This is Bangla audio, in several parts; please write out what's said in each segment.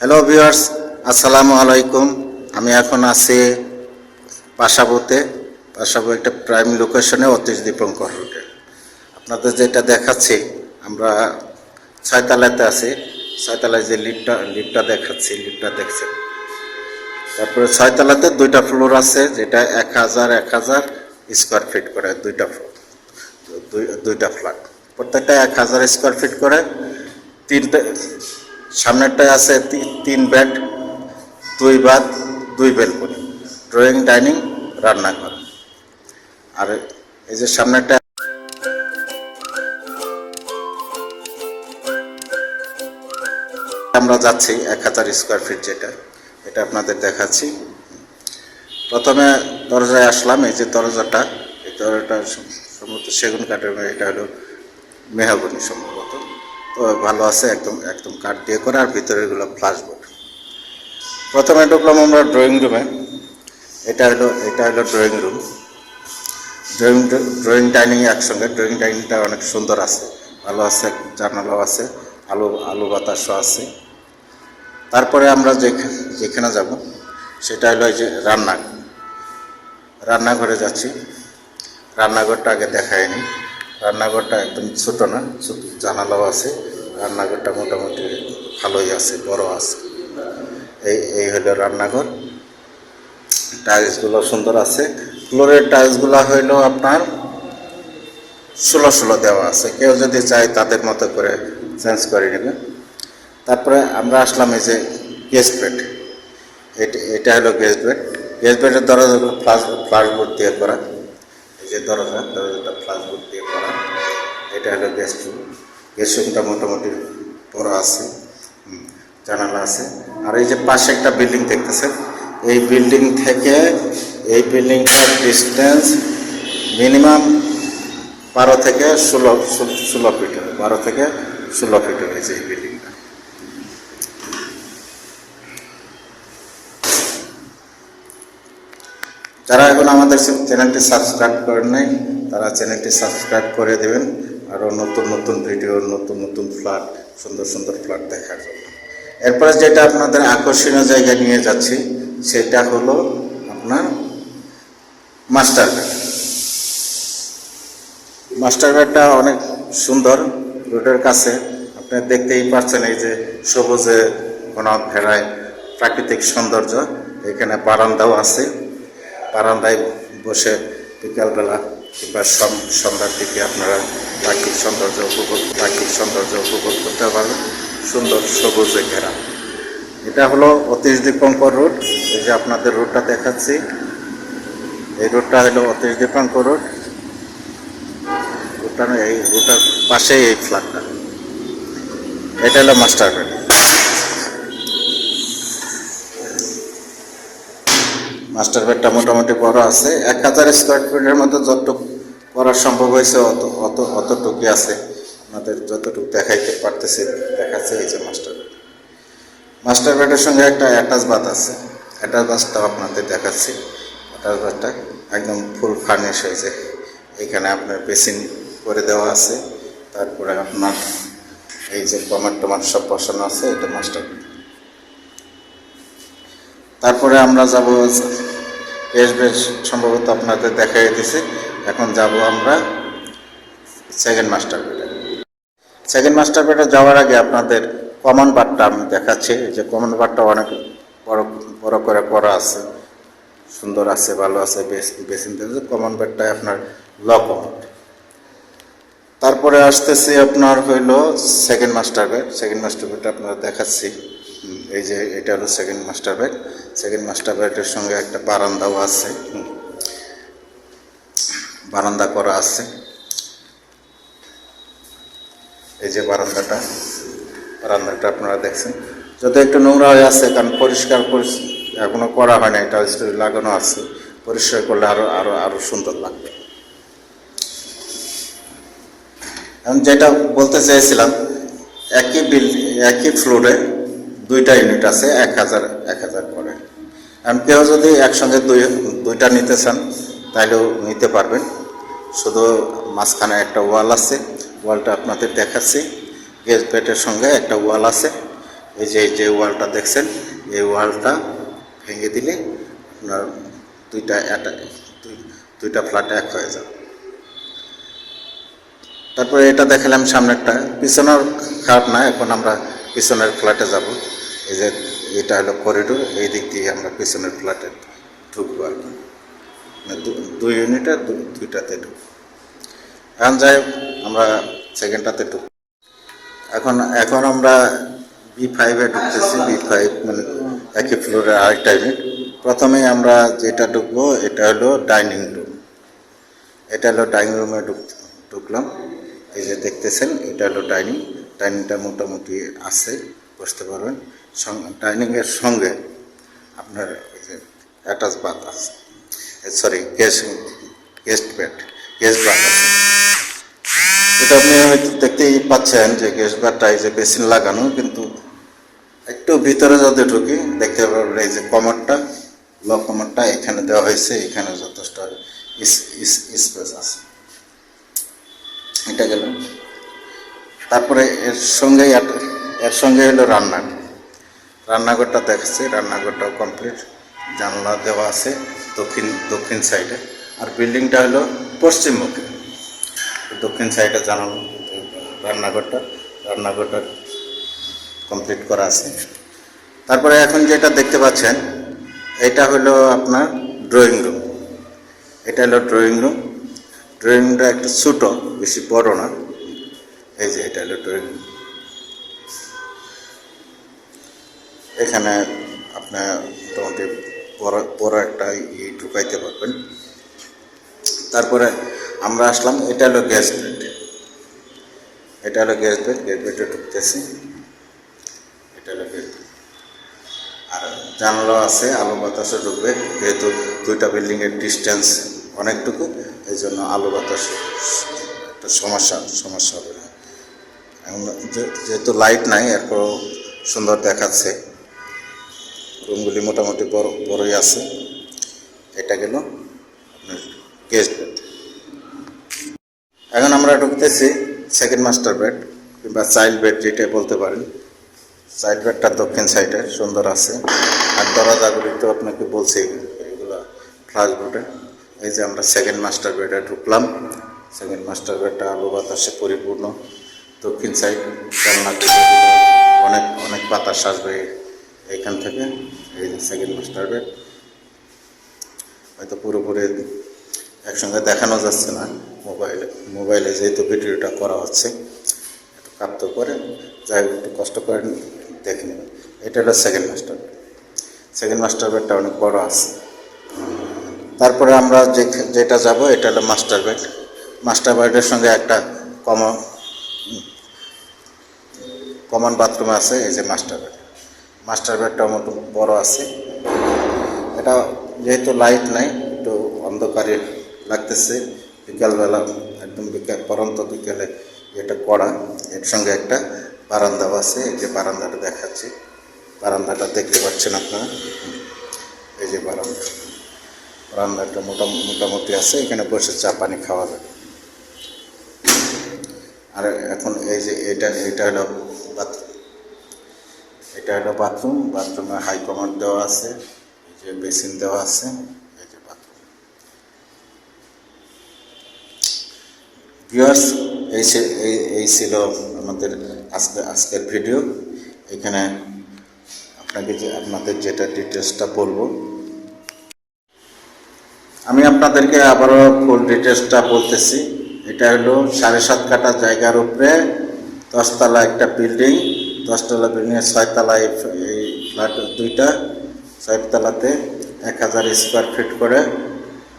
হ্যালো ভিউয়ার্স আসসালামু আলাইকুম আমি এখন আছি পাশাবুতে। পাশাবু একটা প্রাইম লোকেশনে অতীশ দীপঙ্কর রোডে আপনাদের যেটা দেখাচ্ছি, আমরা ছয়তলাতে আছি। ছয়তলায় যে লিফটটা লিফটটা দেখাচ্ছি লিফটটা দেখছেন। তারপরে ছয়তলাতে দুইটা ফ্লোর আছে, যেটা এক হাজার এক হাজার স্কোয়ার ফিট করে দুইটা ফ্লোর দুইটা ফ্ল্যাট প্রত্যেকটা এক হাজার স্কোয়ার ফিট করে তিনটে সামনেরটায় আছে তিন বেড দুই বাদ, দুই বেলকনি, ড্রয়িং, ডাইনিং, রান্নাঘর। আর এই যে সামনেরটা আমরা যাচ্ছি এক হাজার স্কোয়ার ফিট যেটা, এটা আপনাদের দেখাচ্ছি। প্রথমে দরজায় আসলাম, এই যে দরজাটা, এই দরজাটা সম্ভবত সেগুন কাঠের এটা হলো মেহাগুনি সম্ভবত। ভালো আছে, একদম একদম কাঠ দিয়ে করা, আর ভিতরে এগুলো ফ্লাশবোর্ড প্রথমে ঢুকলাম আমরা ড্রয়িং রুমে এটা হলো এটা হলো drawing room drawing drawing dining একসঙ্গে ড্রয়িং ডাইনিংটা অনেক সুন্দর আছে, ভালো আছে, জানালাও আছে, আলো আলো বাতাসও আছে। তারপরে আমরা যেখানে যাব, সেটা হলো যে রান্না রান্নাঘরে যাচ্ছি। রান্নাঘরটা আগে দেখায়নি। রান্নাঘরটা একদম ছোট না, ছোট জানালাও আছে। রান্নাঘরটা মোটামুটি ভালোই আছে, বড় আছে। এই এই হলো রান্নাঘর। টাইলসগুলো সুন্দর আছে। ফ্লোরের টাইলসগুলো হইল আপনার ষোলো ষোলো দেওয়া আছে। কেউ যদি চায় তাদের মতো করে চেঞ্জ করে নেবে। তারপরে আমরা আসলাম এই যে গেস্ট বেড। এটা এটা হলো গেস্ট বেড। গেস্ট বেডের দরজা হলো ফ্লাশ ফ্লাশবোর্ড দিয়ে করা। এই যে দরজা, দরজাটা ফ্লাশবোর্ড দিয়ে করা। এটা হলো গেস্ট রুম। গেস্ট মোটামুটি বড় আছে জানালা আছে। আর এই যে পাশে একটা বিল্ডিং দেখতেছেন, এই বিল্ডিং থেকে, এই বিল্ডিংটার ডিস্টেন্স মিনিমাম বারো থেকে ষোলো, ষোলো- ফিট বারো থেকে ষোলো ফিট হয়েছে এই বিল্ডিংটা। যারা এখন আমাদের চ্যানেলটি সাবস্ক্রাইব করেন নাই, তারা চ্যানেলটি সাবস্ক্রাইব করে দেবেন। আরও নতুন নতুন ভিডিও নতুন নতুন ফ্ল্যাট সুন্দর সুন্দর ফ্ল্যাট দেখার জন্য। এরপরে যেটা আপনাদের আকর্ষণীয় জায়গায় নিয়ে যাচ্ছি, সেটা হলো আপনার মাস্টার বেড মাস্টার অনেক সুন্দর, রোডের কাছে। আপনি দেখতেই পাচ্ছেন এই যে সবুজে কোনো ভেড়ায় প্রাকৃতিক সৌন্দর্য। এখানে বারান্দাও আছে। বারান্দায় বসে বিকালবেলা কিংবা সন্ধ্যার দিকে আপনারা প্রাকৃতিক সৌন্দর্য উপভোগ প্রাকৃতিক সৌন্দর্য উপভোগ করতে পারবেন। সুন্দর সবুজে ঘেরা। এটা হলো অতীশ দীপঙ্কর রোড। এই যে আপনাদের রোডটা দেখাচ্ছি। এই রোডটা হলো অতীশ দীপঙ্কর রোড। রোডটা এই রোডটার পাশেই এই ফ্ল্যাটটা। এটা হলো মাস্টার মাস্টার বেডটা মোটামুটি বড় আছে। এক হাজার স্কোয়ার ফিটের মধ্যে যতটুকু করা সম্ভব হয়েছে, অত অত, অতটুকুই আছে। আমাদের যতটুকু দেখাইতে পারতেছে, দেখাচ্ছে এই যে মাস্টার বেড মাস্টার বেডের সঙ্গে একটা অ্যাটাচ বাথ আছে। অ্যাটাচ বাথটাও আপনাদের দেখাচ্ছি। অ্যাটাচ বাথটা একদম ফুল ফার্নিশ হয়েছে। এখানে আপনার বেসিন করে দেওয়া আছে। তারপরে আপনার এই যে টমাট টমাট সব বসানো আছে, এটা মাস্টার তারপরে আমরা যাব বেশ বেশ সম্ভবত আপনাদের দেখাই দিছে। এখন যাব আমরা সেকেন্ড মাস্টার বেডে সেকেন্ড মাস্টার বেডে যাওয়ার আগে আপনাদের কমন বারটা আমি দেখাচ্ছি। যে কমন বারটা অনেক বড় বড় করে করা আছে। সুন্দর আছে, ভালো আছে বেসিন কমন বেডটা আপনার ল কমন তারপরে আসতেছি আপনার হইল second master bed second master বেডটা আপনারা দেখাচ্ছি। এই যে এটা হলো second master bed second master বেডের সঙ্গে একটা বারান্দাও আছে। বারান্দা করা আছে। এই যে বারান্দাটা বারান্দাটা আপনারা দেখছেন। যত একটু নোংরা হয়ে আছে, কারণ পরিষ্কার এখনও করা হয় না এটা স্টোরি লাগানো আছে। পরিষ্কার করলে আরও আরও আরও সুন্দর লাগবে। আমি যেটা বলতে চেয়েছিলাম, একই বিল একই ফ্লোরে দুইটা ইউনিট আছে, এক হাজার এক হাজার কেউ যদি একসঙ্গে দুই, দুইটা নিতে চান তাহলেও নিতে পারবেন। শুধু মাঝখানে একটা ওয়াল আছে, ওয়ালটা আপনাদের দেখাচ্ছি। গেট বেটের সঙ্গে একটা ওয়াল আছে। এই যে যে ওয়ালটা দেখছেন, এই ওয়ালটা ভেঙে দিলে আপনার দুইটা একটা দুই- দুইটা ফ্ল্যাট এক হয়ে যাবে। তারপরে এটা দেখালাম সামনেরটা। পিছনের খারাপ না, এখন আমরা পিছনের ফ্ল্যাটে যাব। এই যে এটা হলো করিডোর এই দিক দিয়ে আমরা পিছনের ফ্ল্যাটে ঢুকবো আর কি। মানে দুই ইউনিটে দুইটাতে ঢুকবো। এখন যাই আমরা সেকেন্ডটাতে ঢুক। এখন এখন আমরা বি ফাইভে ঢুকতেছি বি ফাইভ মানে একই ফ্লোরে আরেকটা ইউনিট প্রথমে আমরা যেটা ঢুকবো, এটা হলো ডাইনিং রুম এটা হলো ডাইনিং রুমে ঢুক, ঢুকলাম। এই যে দেখতেছেন, এটা হলো ডাইনিং ডাইনিংটা মোটামুটি আছে, বসতে পারবেন। ডাইনিংয়ের সঙ্গে আপনার অ্যাটাচ বাথ আছে। Sorry guest guest bed guest bath আছে। এটা আপনি হয়তো দেখতেই পাচ্ছেন যে গেস্ট বাথটা এই যে বেসিন লাগানো, কিন্তু একটু ভিতরে যদি ঢুকি, দেখতে পারবেন এই যে কমারটা ল কমারটা এখানে দেওয়া হয়েছে, এখানে যথেষ্ট স্পেস আছে। এটা গেল। তারপরে এর সঙ্গে এর সঙ্গে হলো রান্না। রান্নাঘরটা দেখাচ্ছে, রান্নাঘরটাও কমপ্লিট জানলা দেওয়া আছে দক্ষিণ দক্ষিণ সাইডে আর বিল্ডিংটা হলো পশ্চিমমুখী। দক্ষিণ সাইডে জানানো রান্নাঘরটা রান্নাঘরটা কমপ্লিট করা আছে। তারপরে এখন যেটা দেখতে পাচ্ছেন, এটা হলো আপনার ড্রয়িং রুম এটা হলো ড্রয়িং রুম ড্রয়িং রুমটা একটা ছোটো, বেশি বড় না। এই যে এটা হলো ড্রয়িং রুম এখানে আপনার মোটামুটি বড় একটা ই ঢুকাইতে পারবেন। তারপরে আমরা আসলাম, এটা হলো গ্যাস বেড এটা হলো গ্যাস বেড গ্যাস বেডে ঢুকতেছি। এটা হলো গ্যাস আর জানালা আছে, আলো বাতাসও ঢুকবে, যেহেতু দুইটা বিল্ডিংয়ের ডিস্টেন্স অনেকটুকু এই জন্য আলো বাতাস একটা সমস্যা সমস্যা হবে। যেহেতু লাইট নাই, এরপরও সুন্দর দেখাচ্ছে। রুমগুলি মোটামুটি বড়, বড়ই আছে। এটা গেল গেস্ট বেড এখন আমরা ঢুকতেছি সেকেন্ড মাস্টার বেড কিংবা চাইল্ড বেড যেটা বলতে পারেন। চাইল্ড বেডটা দক্ষিণ সাইডে সুন্দর আছে। আর দরজাগুলি তো আপনাকে বলছি, এগুলো ফ্লাশ বোর্ডে এই যে আমরা সেকেন্ড মাস্টার বেডে ঢুকলাম। সেকেন্ড মাস্টার বেডটা আলো বাতাসে পরিপূর্ণ। দক্ষিণ সাইড অনেক অনেক বাতাস আসবে। এইখান থেকে, এই যে সেকেন্ড মাস্টার বেড হয়তো পুরোপুরি একসঙ্গে দেখানো যাচ্ছে না মোবাইলে মোবাইলে যেহেতু ভিডিওটা করা হচ্ছে, একটু প্রাপ্ত করে, যাই হোক, একটু কষ্ট করে দেখে নেবেন। এটা হলো second master bed second master বেডটা অনেক বড় আছে। তারপরে আমরা যে, যেটা যাব, এটা হলো মাস্টার বেড মাস্টার বেডের সঙ্গে একটা কমন কমন বাথরুম আছে, এই যে মাস্টার বেড মাস্টার বেডটা মোটো বড় আছে। এটা যেহেতু লাইট নাই, একটু অন্ধকারে লাগতেছে। বিকালবেলা একদম বিকাল, পরন্ত বিকেলে এটা করা। এর সঙ্গে একটা বারান্দাও আছে, এই যে বারান্দাটা দেখাচ্ছি। বারান্দাটা দেখতে পাচ্ছেন আপনারা? এই যে বারান্দা। বারান্দাটা মোটা, মোটামুটি আছে, এখানে বসে চা, পানি খাওয়া যায়। আর এখন এই যে এটা এটা হলো এটা হলো বাথরুম বাথরুমে হাই কমান্ড দেওয়া আছে, এই যে বেসিন দেওয়া আছে, এই যে বাথরুম ভিউয়ার্স এই এই ছিল আমাদের আজকে, আজকের ভিডিও এখানে আপনাকে যে, আপনাদের যেটা ডিটেলসটা বলব। আমি আপনাদেরকে আবারও ফুল ডিটেলসটা বলতেছি। এটা হলো সাড়ে সাত কাটা জায়গার উপরে দশতলা একটা বিল্ডিং দশতলা বিল্ডিংয়ের ছয়তলা এই ফ্ল্যাট দুইটা, ছয়তলাতে এক হাজার স্কোয়ার ফিট করে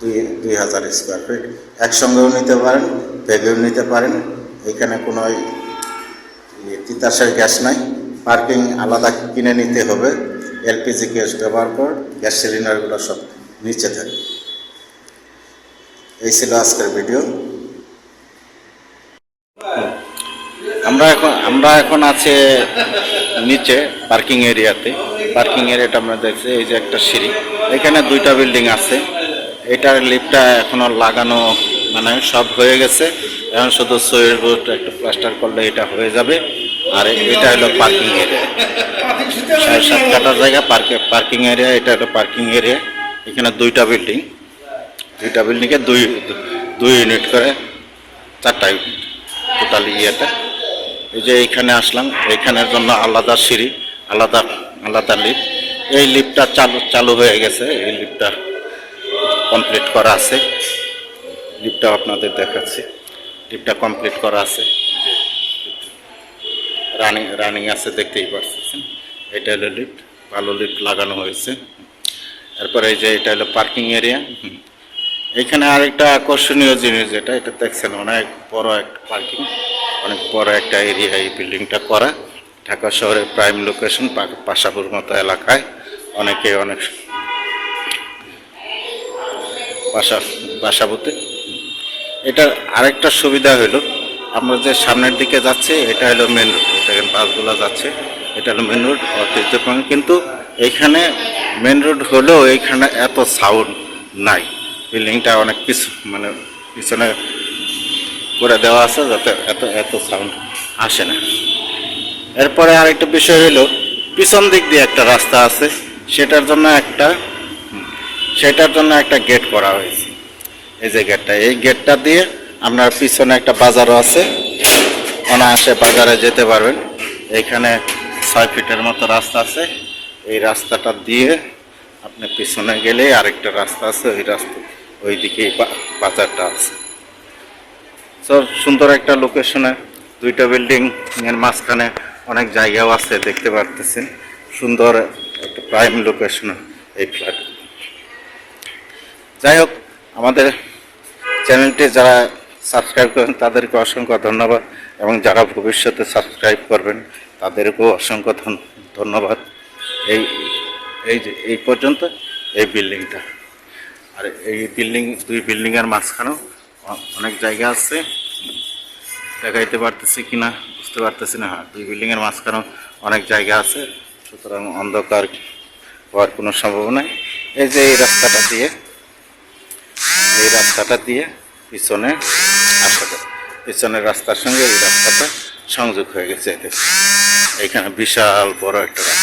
দুই দুই হাজার স্কোয়ার ফিট। একসঙ্গেও নিতে পারেন ভেগেও নিতে পারেন। এখানে কোনো ইয়ে তিতাসের গ্যাস নাই। পার্কিং আলাদা কিনে নিতে হবে। এলপিজি গ্যাস ব্যবহার কর, গ্যাস সিলিন্ডারগুলো সব নিচে থাকে। এই ছিল আজকের ভিডিও। আমরা এখন আমরা এখন আছে নিচে পার্কিং এরিয়াতে পার্কিং এরিয়াটা আমরা দেখছি, এই যে একটা সিঁড়ি। এখানে দুইটা বিল্ডিং আছে। এটার লিফটটা এখনও লাগানো মানে সব হয়ে গেছে। এখন শুধু সোয়ের বোর্ড একটু প্লাস্টার করলে এটা হয়ে যাবে। আর এটা হলো পার্কিং এরিয়া সাড়ে সাত কাটার জায়গা পার্কে পার্কিং এরিয়া এটা হলো পার্কিং এরিয়া এখানে দুইটা বিল্ডিং দুইটা বিল্ডিংয়ে দুই দুই ইউনিট করে, চারটা ইউনিট টোটাল ইয়েটা এই যে এইখানে আসলাম এইখানের জন্য আলাদা সিঁড়ি, আলাদা আলাদা লিফট এই লিফটটা চালু চালু হয়ে গেছে, এই লিফটটা কমপ্লিট করা আছে। লিফটটা আপনাদের দেখাচ্ছি। লিফটটা কমপ্লিট করা আছে। রানিং রানিং আছে, দেখতেই পাচ্ছেন এটা হলো লিফট ভালো লিফট লাগানো হয়েছে। তারপরে এই যে এটা হলো পার্কিং এরিয়া এখানে আরেকটা আকর্ষণীয় জিনিস যেটা, এটা দেখছেন অনেক বড় একটা পার্কিং অনেক বড় একটা এরিয়া এই বিল্ডিংটা করা। ঢাকা শহরের প্রাইম লোকেশন পাশাপুর মতো এলাকায়। অনেকে অনেক বাসা, বাসাবুতে। এটার আরেকটা সুবিধা হলো, আমরা যে সামনের দিকে যাচ্ছে, এটা হলো মেন রোড এটা বাসগুলো যাচ্ছে, এটা হলো মেন রোড ঐতিহ্যপূর্ণ কিন্তু এইখানে মেন রোড হলেও এইখানে এত সাউন্ড নাই। বিল্ডিংটা অনেক পিছু মানে পিছনে করে দেওয়া আছে যাতে এত এত সাউন্ড আসে না। এরপরে আরেকটা বিষয় হলো, পিছন দিক দিয়ে একটা রাস্তা আছে, সেটার জন্য একটা সেটার জন্য একটা গেট করা হয়েছে। এই যে গেটটা এই গেটটা দিয়ে আপনার পিছনে একটা বাজারও আছে। অনায়াসে বাজারে যেতে পারবেন। এইখানে ছয় ফিটের মতো রাস্তা আছে। এই রাস্তাটা দিয়ে আপনি পিছনে গেলে আরেকটা রাস্তা আছে ওই রাস্তা ওই দিকেই বা- বাজারটা আছে। সব সুন্দর একটা লোকেশনে দুইটা বিল্ডিং এর মাঝখানে অনেক জায়গাও আছে, দেখতে পারতেছেন। সুন্দর একটা প্রাইম লোকেশনে এই ফ্ল্যাট যাই হোক, আমাদের চ্যানেলটি যারা সাবস্ক্রাইব করেন, তাদেরকে অসংখ্য ধন্যবাদ এবং যারা ভবিষ্যতে সাবস্ক্রাইব করবেন, তাদেরকেও অসংখ্য ধন- ধন্যবাদ। এই এই এই পর্যন্ত এই বিল্ডিংটা আর এই বিল্ডিং দুই বিল্ডিংয়ের মাঝখানেও অনেক জায়গা আছে। দেখাইতে পারতেছি কি না বুঝতে পারতেছি না। হ্যাঁ দুই বিল্ডিংয়ের মাঝখানেও অনেক জায়গা আছে। সুতরাং অন্ধকার হওয়ার কোনো সম্ভাবনা এই যে এই রাস্তাটা দিয়ে, এই রাস্তাটা দিয়ে পিছনে আসা পিছনের রাস্তার সঙ্গে এই রাস্তাটা সংযোগ হয়ে গেছে। এখানে বিশাল বড় একটা রাস্তা।